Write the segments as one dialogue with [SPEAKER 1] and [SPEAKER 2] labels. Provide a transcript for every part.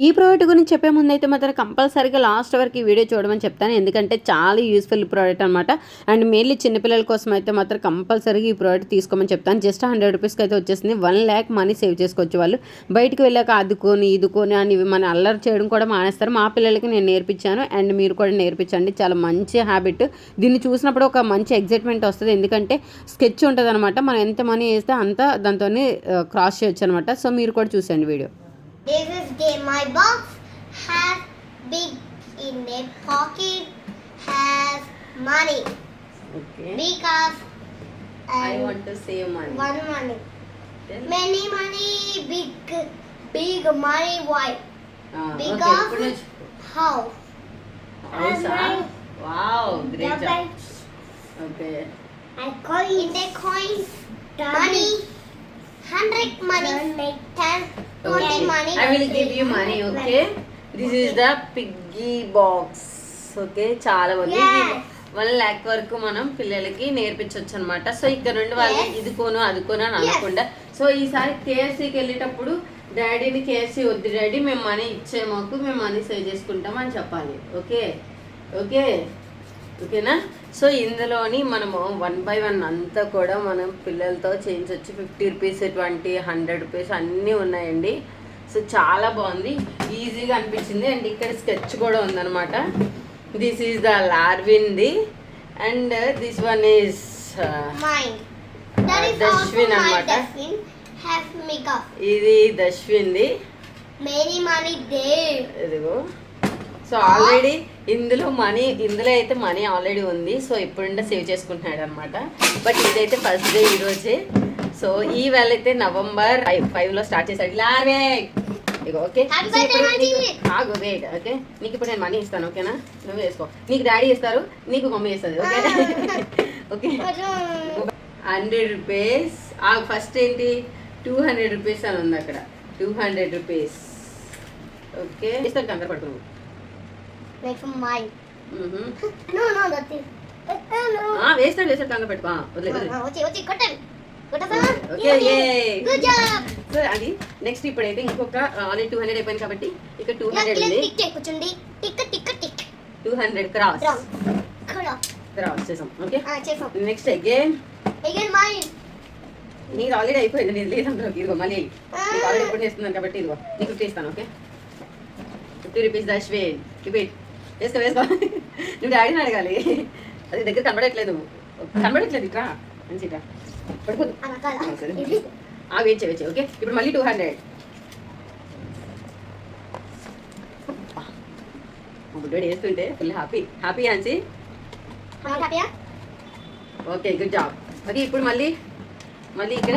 [SPEAKER 1] ఈ ప్రోడక్ట్ గురించి చెప్పే ముందు అయితే మాత్రం కంపల్సరీగా లాస్ట్ వరకు ఈ వీడియో చూడమని చెప్తాను. ఎందుకంటే చాలా యూస్ఫుల్ ప్రోడక్ట్ అనమాట అండ్ మెయిన్లీ చిన్నపిల్లల కోసం అయితే మాత్రం కంపల్సరీగా ఈ ప్రోడక్ట్ తీసుకోమని చెప్తాను. జస్ట్ హండ్రెడ్ రూపీస్కి అయితే వచ్చేసింది. వన్ ల్యాక్ మనీ సేవ్ చేసుకోవచ్చు వాళ్ళు. బయటికి వెళ్ళాక అదుకొని ఇదుకొని అని ఇవి మన అల్లరి చేయడం కూడా మానేస్తారు. మా పిల్లలకి నేను నేర్పించాను. అండ్ మీరు కూడా నేర్పించండి. చాలా మంచి హ్యాబిట్ దీన్ని చూసినప్పుడు ఒక మంచి ఎగ్జైట్మెంట్ వస్తుంది. ఎందుకంటే స్కెచ్ ఉంటుంది అనమాట మనం ఎంత మనీ వేస్తే అంత దాంతో క్రాస్ uh, చేయొచ్చు అనమాట సో మీరు కూడా చూసండి video.
[SPEAKER 2] This is game. My box has big in the pocket has money.
[SPEAKER 1] Okay.
[SPEAKER 2] Because I
[SPEAKER 1] want to save money.
[SPEAKER 2] One money. Then? Many money, big, big money. Why? Ah, because okay.
[SPEAKER 1] how? House. House. Wow,
[SPEAKER 2] great
[SPEAKER 1] job.
[SPEAKER 2] Okay. I coins in the coins, money. Hundred money, ten, twenty money.
[SPEAKER 1] I will give you money okay this is the piggy box okay చాలా మంది. One lakh వరకు మనం పిల్లలకి నేర్పించవచ్చు అనమాట so ఇక్కడ నుండి వాళ్ళు. ఇది కొను అది కొను అని. అనకుండా. సో ఈసారి కేఎఫ్సీకి వెళ్ళేటప్పుడు డాడీని కేఎఫ్సీ వద్దు డాడీ మేము మనీ ఇచ్చే మాకు మేము మనీ సేవ్ చేసుకుంటాం అని చెప్పాలి. ఓకే ఓకే ఓకేనా సో ఇందులోని మనము వన్ బై వన్ అంతా కూడా మనం పిల్లలతో చేయించవచ్చు fifty rupees twenty hundred rupees అన్నీ ఉన్నాయండి. సో చాలా బాగుంది. ఈజీగా అనిపించింది. అండ్ ఇక్కడ స్కెచ్ కూడా ఉందన్నమాట. This is the లార్విన్ది and this one is.
[SPEAKER 2] Has makeup.
[SPEAKER 1] ఇది
[SPEAKER 2] money there.
[SPEAKER 1] ఇదిగో. సో ఆల్రెడీ ఇందులో మనీ ఇందులో అయితే మనీ ఆల్రెడీ ఉంది. సో ఇప్పుడుండే సేవ్ చేసుకుంటున్నాడు అనమాట బట్ ఇదైతే ఫస్ట్ డే ఈ రోజే. సో ఈ వేళ అయితే నవంబర్ ఫైవ్లో స్టార్ట్ చేశాడు. లావే! ఇగో ఓకే. ఆగు వెయిట్ ఓకే నీకు ఇప్పుడు నేను మనీ ఇస్తాను ఓకేనా నువ్వు వేసుకో. నీకు డాడీ ఇస్తారు నీకు మమ్మీ ఇస్తుంది ఓకే ఓకే హండ్రెడ్ రూపీస్ ఆ ఫస్ట్ ఏంటి? టూ హండ్రెడ్ రూపీస్ అని ఉంది అక్కడ. టూ హండ్రెడ్ రూపీస్ ఓకే ఇస్తాను కంగారు పడుకున్నావు
[SPEAKER 2] No, that is. Uh, no.
[SPEAKER 1] ఆ, వేస్తాడు వేస్తాడు కంగారు పెట్టుకో
[SPEAKER 2] వచ్చి వచ్చి
[SPEAKER 1] సో అది నెక్స్ట్ ఇప్పుడైతే ఇంకొక ఆల్రెడీ టూ హండ్రెడ్ అయిపోయింది కాబట్టి ఇక టూ హండ్రెడ్ ఉంది.
[SPEAKER 2] కూర్చోండి. Tick tick tick
[SPEAKER 1] two hundred cross.
[SPEAKER 2] ఇక్కడ
[SPEAKER 1] క్రాస్ చేసాం okay next again
[SPEAKER 2] again mine
[SPEAKER 1] నీది ఆల్రెడీ అయిపోయింది నేను లేదు అందులో ఇదిగో మళ్ళీ. నీకు ఆల్రెడీ ఎప్పుడు చేస్తున్నాను కాబట్టి ఇదిగో నీకు ఫిఫ్టీ ఇస్తాను ఓకే ఫిఫ్టీ రూపీస్ దశ్వేన్ ఇవి వేసుకో వేసుకో నువ్వు డాడీని అడగాలి. అది దగ్గర కనబడట్లేదు. కనబడట్లేదు ఇట్రా. మంచి ఇట్రా పడుకోదు ఆ, వేచే వేచే ఓకే? ఇప్పుడు మళ్ళీ టూ హండ్రెడ్ బుడ్డోడు వేస్తుంటే ఫుల్ హ్యాపీ హ్యాపీ ఆన్సీ ఓకే గుడ్ జాబ్ ఓకే ఇప్పుడు మళ్ళీ మళ్ళీ ఇక్కడ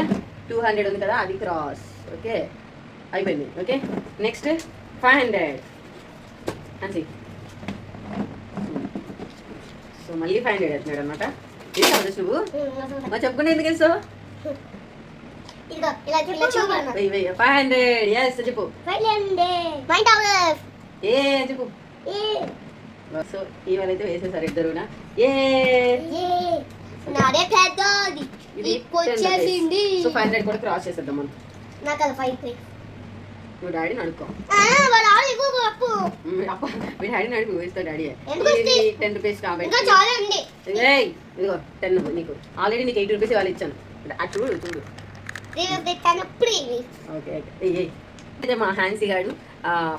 [SPEAKER 1] టూ హండ్రెడ్ ఉంది కదా అది క్రాస్ ఓకే? అయిపోయింది. ఓకే? నెక్స్ట్ ఫైవ్ హండ్రెడ్ అంతే సో మళ్ళీ ఫైవ్ హండ్రెడ్ వేస్తున్నాడు అనమాట ఏం నువ్వు మా చెప్పుకుంటే ఎందుకు ఫైవ్ హండ్రెడ్. ఎస్ చెప్పు. ఏ చెప్పు. సో ఇవాళ అయితే వేసేసారు ఇద్దరునా? ఏ.
[SPEAKER 2] ఏ. నాదే పెద్దది.
[SPEAKER 1] ఇది
[SPEAKER 2] వచ్చేసింది
[SPEAKER 1] సో ఫైవ్ హండ్రెడ్ కూడా క్రాస్ చేసేద్దాం మనం.
[SPEAKER 2] నాకు అది ఫైవ్ ప్లేస్
[SPEAKER 1] నువ్వు డాడీని
[SPEAKER 2] అప్ప
[SPEAKER 1] మీ డాడీ నడిపి వేస్తా డాడీ? టెన్ రూపీస్ కాబట్టి
[SPEAKER 2] ఉంది.
[SPEAKER 1] ఇదిగో టెన్ నీకు. ఆల్రెడీ నీకు ఎయిట్ రూపీస్ ఇవాళ ఇచ్చాను. అటు చూడు చూడు. ఓకే. అయితే మా హ్యాన్సీ గారు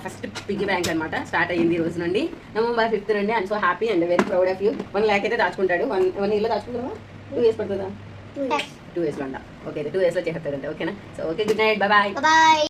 [SPEAKER 1] ఫస్ట్ పిగ్గీ బ్యాంక్ అనమాట స్టార్ట్ అయ్యింది ఈ రోజు నుండి. నవంబర్ ఫిఫ్త్ నుండి. And so happy and very proud of you one lakh అయితే దాచుకుంటాడు. వన్ వన్ ఇయర్లో దాచుకుంటావా? టూ ఇయర్స్ పడుతుందా? టూ ఇయర్స్లో అంట ఓకే టూ ఇయర్స్లో చేస్తాడంటే ఓకేనా so okay good night bye
[SPEAKER 2] bye